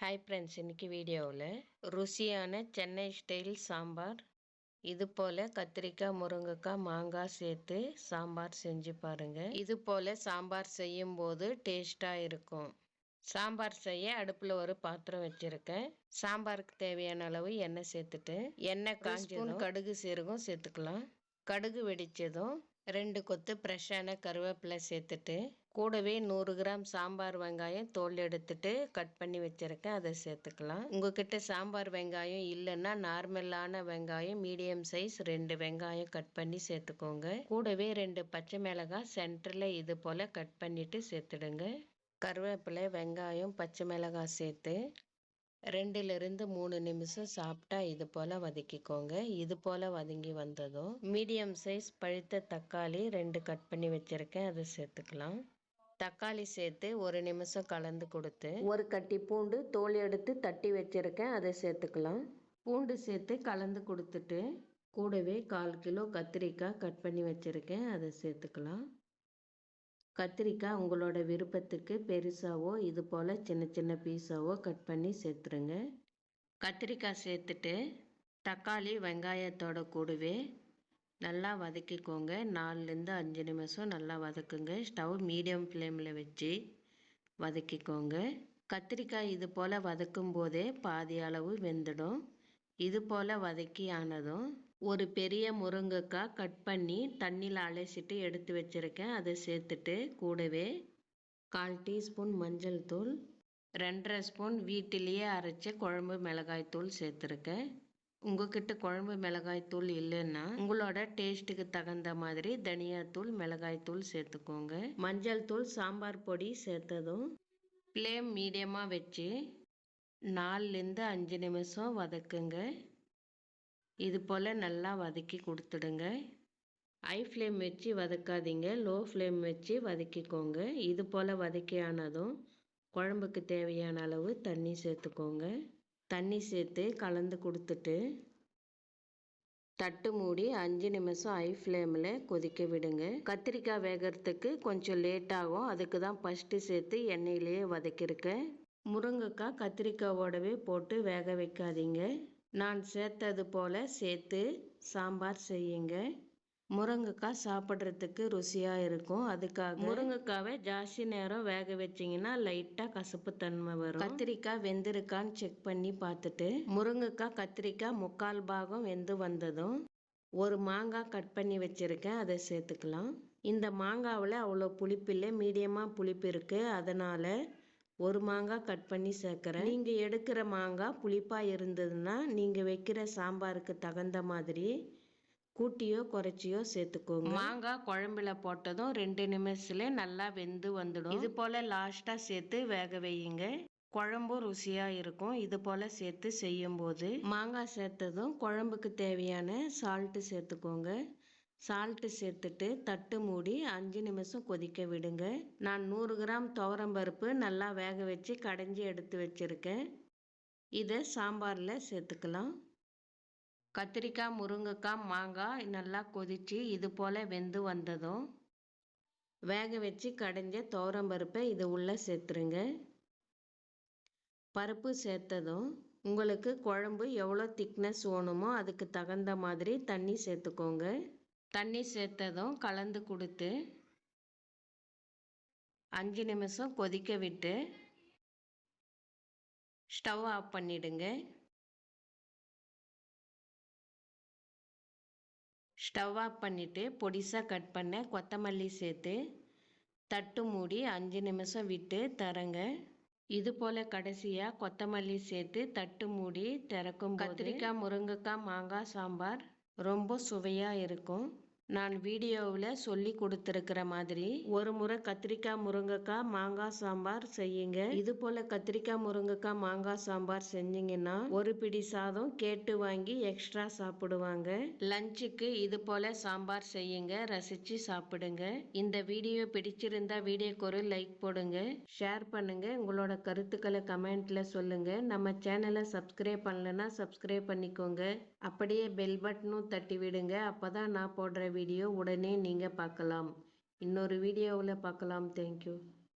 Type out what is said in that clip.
Hi friends இன்றைக்கி வீடியோவில் ருசியான சென்னை ஸ்டைல் சாம்பார். இது போல் கத்திரிக்காய் முருங்கைக்காய் மாங்காய் சேர்த்து சாம்பார் செஞ்சு பாருங்கள் இது போல் சாம்பார் செய்யும்போது டேஸ்ட்டாக இருக்கும். சாம்பார் செய்ய அடுப்பில் ஒரு பாத்திரம் வச்சுருக்கேன். சாம்பாருக்கு தேவையான அளவு எண்ணெய் சேர்த்துட்டு எண்ணெய் காஞ்சதும் கடுகு சீரகம் சேர்த்துக்கலாம். கடுகு வெடித்ததும் ரெண்டு கொத்து ஃப்ரெஷ்ஷான கருவேப்பிலை சேர்த்துட்டு கூடவே நூறு கிராம் சாம்பார் வெங்காயம் தோல் எடுத்துட்டு கட் பண்ணி வச்சுருக்கேன். அதை சேர்த்துக்கலாம். உங்ககிட்ட சாம்பார் வெங்காயம் இல்லைன்னா நார்மலான வெங்காயம் மீடியம் சைஸ் ரெண்டு வெங்காயம் கட் பண்ணி சேர்த்துக்கோங்க. கூடவே ரெண்டு பச்சை மிளகாய் சென்டரில் இது போல் கட் பண்ணிவிட்டு சேர்த்துடுங்க. கருவேப்பிலை வெங்காயம் பச்சை மிளகாய் சேர்த்து ரெண்டுலேருந்து மூணு நிமிஷம் சாப்பிட்டா இது போல் வதக்கிக்கோங்க. இது போல் வதங்கி வந்ததும் மீடியம் சைஸ் பழுத்த தக்காளி ரெண்டு கட் பண்ணி வச்சுருக்கேன். அதை சேர்த்துக்கலாம். தக்காளி சேர்த்து ஒரு நிமிஷம் கலந்து கொடுத்து ஒரு கட்டி பூண்டு தோல் எடுத்து தட்டி வச்சுருக்கேன் அதை சேர்த்துக்கலாம். பூண்டு சேர்த்து கலந்து கொடுத்துட்டு கூடவே கால் கிலோ கத்திரிக்காய் கட் பண்ணி வச்சுருக்கேன் அதை சேர்த்துக்கலாம். கத்திரிக்காய் உங்களோட விருப்பத்துக்கு பெருசாவோ இது போல் சின்ன சின்ன பீஸாவோ கட் பண்ணி சேர்த்துருங்க. கத்திரிக்காய் சேர்த்துட்டு தக்காளி வெங்காயத்தோட கூடவே நல்லா வதக்கிக்கோங்க. நாலுலேருந்து அஞ்சு நிமிஷம் நல்லா வதக்குங்க. ஸ்டவ் மீடியம் ஃப்ளேமில் வச்சு வதக்கிக்கோங்க. கத்திரிக்காய் இது போல் வதக்கும் போதே பாதி அளவு வெந்துடும். இது போல் வதக்கி ஆனதும் ஒரு பெரிய முருங்கைக்காய் கட் பண்ணி தண்ணியில் அலசிட்டு எடுத்து வச்சுருக்கேன். அதை சேர்த்துட்டு கூடவே கால் டீஸ்பூன் மஞ்சள் தூள் ரெண்டரை ஸ்பூன் வீட்டிலேயே அரைச்ச குழம்பு மிளகாய் தூள் சேர்த்துருக்கேன். உங்ககிட்ட குழம்பு மிளகாய் தூள் இல்லைன்னா உங்களோட டேஸ்ட்டுக்கு தகுந்த மாதிரி தனியாத்தூள் மிளகாய்த்தூள் சேர்த்துக்கோங்க. மஞ்சள் தூள் சாம்பார் பொடி சேர்த்ததும் ஃப்ளேம் மீடியமாக வச்சு நாலுலேருந்து அஞ்சு நிமிஷம் வதக்குங்க. இது போல் நல்லா வதக்கி கொடுத்துடுங்க. ஹை ஃப்ளேம் வச்சு வதக்காதீங்க லோ ஃப்ளேம் வச்சு வதக்கிக்கோங்க. இது போல் வதக்கி ஆனதும் குழம்புக்கு தேவையான அளவு தண்ணி சேர்த்துக்கோங்க. தண்ணி சேர்த்து கலந்து கொடுத்துட்டு தட்டு மூடி அஞ்சு நிமிஷம் ஹை ஃப்ளேமில் கொதிக்க விடுங்க. கத்திரிக்காய் வேகிறதுக்கு கொஞ்சம் லேட் ஆகும். அதுக்கு தான் ஃபஸ்ட்டு சேர்த்து எண்ணெயிலேயே வதக்கியிருக்கேன் முருங்கைக்காய் கத்திரிக்காயோடவே போட்டு வேக வைக்காதீங்க. நான் சேர்த்தது போல் சேர்த்து சாம்பார் செய்யுங்க. முருங்கைக்காய் சாப்பிட்றதுக்கு ருசியாக இருக்கும். அதுக்காக முருங்கைக்காவை ஜாஸ்தி நேரம் வேக வச்சிங்கன்னா லைட்டாக கசப்பு தன்மை வரும். கத்திரிக்காய் வெந்திருக்கான்னு செக் பண்ணி பார்த்துட்டு முருங்கைக்காய் கத்திரிக்காய் முக்கால் பாகம் வெந்து வந்ததும் ஒரு மாங்காய் கட் பண்ணி வச்சுருக்கேன். அதை சேர்த்துக்கலாம். இந்த மாங்காவில் அவ்வளோ புளிப்பு இல்லை. மீடியமாக புளிப்பு இருக்குது அதனால் ஒரு மாங்காய் கட் பண்ணி சேர்க்குறேன். நீங்கள் எடுக்கிற மாங்காய் புளிப்பாக இருந்ததுன்னா நீங்கள் வைக்கிற சாம்பாருக்கு தகுந்த மாதிரி கூட்டியோ குறைச்சியோ சேர்த்துக்கோங்க. மாங்காய் குழம்புல போட்டதும் ரெண்டு நிமிஷத்துல நல்லா வெந்து வந்துடும். இது போல் லாஸ்ட்டாக சேர்த்து வேக வையுங்க. குழம்பும் ருசியாக இருக்கும். இது போல் சேர்த்து செய்யும்போது மாங்காய் சேர்த்ததும் குழம்புக்கு தேவையான சால்ட்டு சேர்த்துக்கோங்க. சால்ட்டு சேர்த்துட்டு தட்டு மூடி அஞ்சு நிமிஷம் கொதிக்க விடுங்க. நான் நூறு கிராம் துவரம்பருப்பு நல்லா வேக வச்சு கடைஞ்சி எடுத்து வச்சுருக்கேன். இதை சாம்பாரில் சேர்த்துக்கலாம். கத்திரிக்காய் முருங்கைக்காய் மாங்காய் நல்லா கொதித்து இது போல் வெந்து வந்ததும் வேக வச்சு கடைஞ்ச துவரம்பருப்பை இது உள்ளே சேர்த்துருங்க. பருப்பு சேர்த்ததும் உங்களுக்கு குழம்பு எவ்வளோ திக்னஸ் வேணுமோ அதுக்கு தகுந்த மாதிரி தண்ணி சேர்த்துக்கோங்க. தண்ணி சேர்த்ததும் கலந்து கொடுத்து அஞ்சு நிமிஷம் கொதிக்க விட்டு ஸ்டவ் ஆஃப் பண்ணிடுங்க. ஸ்டவ் ஆஃப் பண்ணிவிட்டு பொடிசாக கட் பண்ண கொத்தமல்லி சேர்த்து தட்டு மூடி அஞ்சு நிமிஷம் விட்டு தரங்க. இது போல் கடைசியாக கொத்தமல்லி சேர்த்து தட்டு மூடி திறக்கும் கத்திரிக்காய் முருங்கைக்காய் மாங்காய் சாம்பார் ரொம்ப சுவையாக இருக்கும். நான் வீடியோவில் சொல்லி கொடுத்துருக்கிற மாதிரி ஒரு முறை கத்திரிக்காய் முருங்கைக்காய் மாங்காய் சாம்பார் செய்யுங்க. இது போல் கத்திரிக்காய் முருங்கைக்காய் மாங்காய் சாம்பார் செஞ்சீங்கன்னா ஒரு பிடி சாதம் கேட்டு வாங்கி எக்ஸ்ட்ரா சாப்பிடுவாங்க. லஞ்சுக்கு இது போல் சாம்பார் செய்யுங்க ரசித்து சாப்பிடுங்க. இந்த வீடியோ பிடிச்சிருந்தா வீடியோக்கு ஒரு லைக் போடுங்க. ஷேர் பண்ணுங்க உங்களோட கருத்துக்களை கமெண்ட்ல சொல்லுங்க. நம்ம சேனலை சப்ஸ்கிரைப் பண்ணலன்னா சப்ஸ்கிரைப் பண்ணிக்கோங்க. அப்படியே பெல் பட்டனும் தட்டி விடுங்க அப்பதான் நான் போடுற வீடியோ உடனே நீங்கள் பார்க்கலாம். இன்னொரு வீடியோவில் பார்க்கலாம். தேங்க்யூ